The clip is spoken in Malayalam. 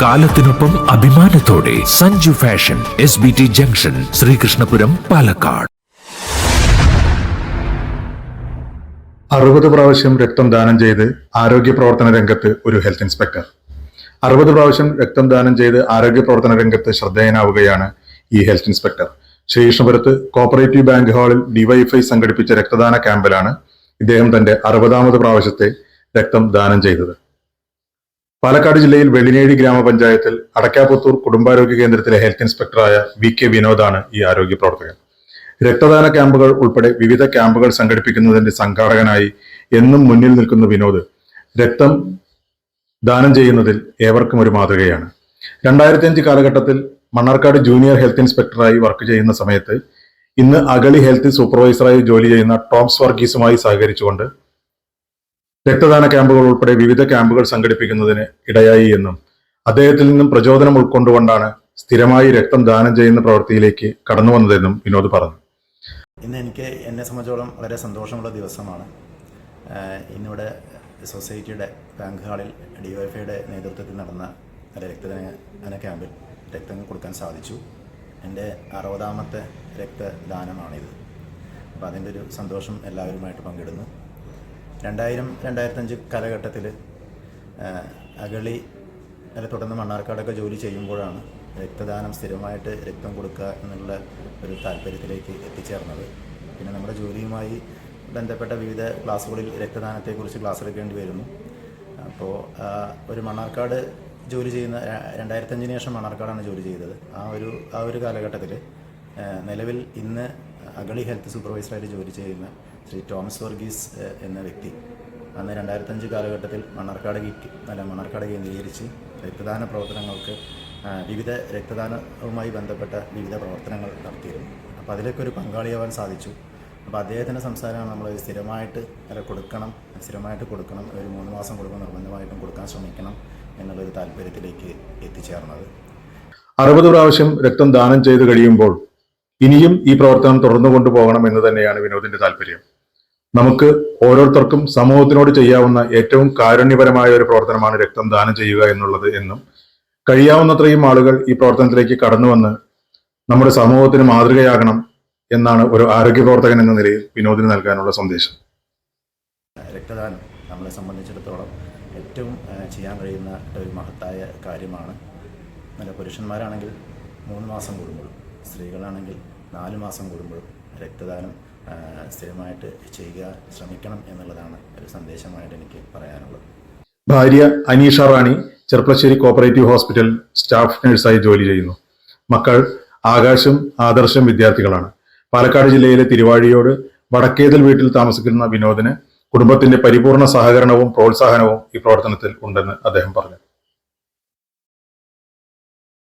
കാലത്തിനൊപ്പം അഭിമാനത്തോടെ Sanju fashion S B T junction Sreekrishnapuram Palakkad. അറുപത് പ്രാവശ്യം രക്തം ദാനം ചെയ്ത് ആരോഗ്യ പ്രവർത്തന രംഗത്ത് ഒരു ഹെൽത്ത് ഇൻസ്പെക്ടർ. അറുപത് പ്രാവശ്യം രക്തം ദാനം ചെയ്ത് ആരോഗ്യ പ്രവർത്തന രംഗത്ത് ശ്രദ്ധേയനാവുകയാണ് ഈ ഹെൽത്ത് ഇൻസ്പെക്ടർ. ശ്രീകൃഷ്ണപുരത്ത് കോപ്പറേറ്റീവ് ബാങ്ക് ഹാളിൽ ഡിവൈഎഫ്ഐ സംഘടിപ്പിച്ച രക്തദാന ക്യാമ്പിലാണ് ഇദ്ദേഹം തന്റെ അറുപതാമത് പ്രാവശ്യത്തെ രക്തം ദാനം ചെയ്തത്. പാലക്കാട് ജില്ലയിൽ വെള്ളിനേഴി ഗ്രാമപഞ്ചായത്തിൽ അടക്കാപുത്തൂർ കുടുംബാരോഗ്യ കേന്ദ്രത്തിലെ ഹെൽത്ത് ഇൻസ്പെക്ടറായ വി കെ വിനോദാണ് ഈ ആരോഗ്യ പ്രവർത്തകൻ. രക്തദാന ക്യാമ്പുകൾ ഉൾപ്പെടെ വിവിധ ക്യാമ്പുകൾ സംഘടിപ്പിക്കുന്നതിന്റെ സംഘാടകനായി എന്നും മുന്നിൽ നിൽക്കുന്ന വിനോദ് രക്തം ദാനം ചെയ്യുന്നതിൽ ഏവർക്കും ഒരു മാതൃകയാണ്. രണ്ടായിരത്തി അഞ്ച് കാലഘട്ടത്തിൽ മണ്ണാർക്കാട് ജൂനിയർ ഹെൽത്ത് ഇൻസ്പെക്ടറായി വർക്ക് ചെയ്യുന്ന സമയത്ത് ഇന്ന് അഗളി ഹെൽത്ത് സൂപ്പർവൈസറായി ജോലി ചെയ്യുന്ന ടോംസ് വർഗീസുമായി സഹകരിച്ചുകൊണ്ട് രക്തദാന ക്യാമ്പുകൾ ഉൾപ്പെടെ വിവിധ ക്യാമ്പുകൾ സംഘടിപ്പിക്കുന്നതിന് ഇടയായി എന്നും അദ്ദേഹത്തിൽ നിന്നും പ്രചോദനം ഉൾക്കൊണ്ടുകൊണ്ടാണ് സ്ഥിരമായി രക്തം ദാനം ചെയ്യുന്ന പ്രവൃത്തിയിലേക്ക് കടന്നു വന്നതെന്നും വിനോദ് പറഞ്ഞു. ഇന്ന് എനിക്ക് എന്നെ സംബന്ധിച്ചോളം വളരെ സന്തോഷമുള്ള ദിവസമാണ്. ഇന്നിവിടെ സൊസൈറ്റിയുടെ ബാങ്ക് ഹാളിൽ ഡി വൈ എഫ്ഐയുടെ നേതൃത്വത്തിൽ നടന്ന രക്തദാന ക്യാമ്പിൽ രക്തം കൊടുക്കാൻ സാധിച്ചു. എന്റെ അറുപതാമത്തെ രക്തദാനമാണിത്. അപ്പോൾ അതിന്റെ ഒരു സന്തോഷം എല്ലാവരുമായിട്ട് പങ്കിടുന്നു. രണ്ടായിരം രണ്ടായിരത്തഞ്ച് കാലഘട്ടത്തിൽ അഗളി അല്ല തുടർന്ന് മണ്ണാർക്കാടൊക്കെ ജോലി ചെയ്യുമ്പോഴാണ് രക്തദാനം സ്ഥിരമായിട്ട് രക്തം കൊടുക്കുക എന്നുള്ള ഒരു താല്പര്യത്തിലേക്ക് എത്തിച്ചേർന്നത്. പിന്നെ നമ്മുടെ ജോലിയുമായി ബന്ധപ്പെട്ട വിവിധ ക്ലാസ്സുകളിൽ രക്തദാനത്തെക്കുറിച്ച് ക്ലാസ് എടുക്കേണ്ടി വരുന്നു. അപ്പോൾ ഒരു മണ്ണാർക്കാട് ജോലി ചെയ്യുന്ന രണ്ടായിരത്തഞ്ചിന് ശേഷം മണ്ണാർക്കാടാണ് ജോലി ചെയ്തത്. ആ ഒരു ആ ഒരു കാലഘട്ടത്തിൽ നിലവിൽ ഇന്ന് അഗളി ഹെൽത്ത് സൂപ്പർവൈസറായിട്ട് ജോലി ചെയ്യുന്ന ശ്രീ തോമസ് വർഗീസ് എന്ന വ്യക്തി അന്ന് രണ്ടായിരത്തഞ്ച് കാലഘട്ടത്തിൽ മണ്ണാർക്കാട് അല്ല മണ്ണാർക്കാട് കേന്ദ്രീകരിച്ച് രക്തദാന പ്രവർത്തനങ്ങൾക്ക് വിവിധ രക്തദാനവുമായി ബന്ധപ്പെട്ട വിവിധ പ്രവർത്തനങ്ങൾ നടത്തിയിരുന്നു. അപ്പോൾ അതിലൊക്കെ ഒരു പങ്കാളിയാവാൻ സാധിച്ചു. അപ്പോൾ അദ്ദേഹത്തിന്റെ സംസാരമാണ് നമ്മൾ സ്ഥിരമായിട്ട് അല്ല കൊടുക്കണം സ്ഥിരമായിട്ട് കൊടുക്കണം ഒരു മൂന്ന് മാസം കൊടുക്കണം നിർബന്ധമായിട്ടും കൊടുക്കാൻ ശ്രമിക്കണം എന്നുള്ളൊരു താല്പര്യത്തിലേക്ക് എത്തിച്ചേർന്നത്. അറുപത് പ്രാവശ്യം രക്തം ദാനം ചെയ്ത് കഴിയുമ്പോൾ ഇനിയും ഈ പ്രവർത്തനം തുടർന്നു കൊണ്ടുപോകണം എന്ന് തന്നെയാണ് വിനോദിന്റെ താല്പര്യം. നമുക്ക് ഓരോരുത്തർക്കും സമൂഹത്തിനോട് ചെയ്യാവുന്ന ഏറ്റവും കാരുണ്യപരമായ ഒരു പ്രവർത്തനമാണ് രക്തം ദാനം ചെയ്യുക എന്നുള്ളത് എന്നും കഴിയാവുന്നത്രയും ആളുകൾ ഈ പ്രവർത്തനത്തിലേക്ക് കടന്നു വന്ന് നമ്മുടെ സമൂഹത്തിന് മാതൃകയാകണം എന്നാണ് ഒരു ആരോഗ്യ പ്രവർത്തകൻ എന്ന നിലയിൽ വിനോദിന് നൽകാനുള്ള സന്ദേശം. രക്തദാനം നമ്മളെ സംബന്ധിച്ചിടത്തോളം ഏറ്റവും ചെയ്യാൻ കഴിയുന്ന ഒരു മഹത്തായ കാര്യമാണ്. നല്ല പുരുഷന്മാരാണെങ്കിൽ മൂന്ന് മാസം കൂടുമ്പോഴും. സ്ത്രീകളാണെങ്കിൽ നാല് മാസം കൂടുമ്പോഴും രക്തദാനം സ്ഥിരമായിട്ട് ചെയ്യുക ശ്രമിക്കണം എന്നുള്ളതാണ് ഒരു സന്ദേശമായിട്ട് എനിക്ക് പറയാനുള്ളത്. ഭാര്യ Aneesha Rani Cherpulassery cooperative hospital staff നഴ്സായി ജോലി ചെയ്യുന്നു. മക്കൾ ആകാശും ആദർശം വിദ്യാർത്ഥികളാണ്. പാലക്കാട് ജില്ലയിലെ തിരുവാഴിയോട് വടക്കേതൽ വീട്ടിൽ താമസിക്കുന്ന വിനോദിന് കുടുംബത്തിന്റെ പരിപൂർണ സഹകരണവും പ്രോത്സാഹനവും ഈ പ്രവർത്തനത്തിൽ ഉണ്ടെന്ന് അദ്ദേഹം പറഞ്ഞു.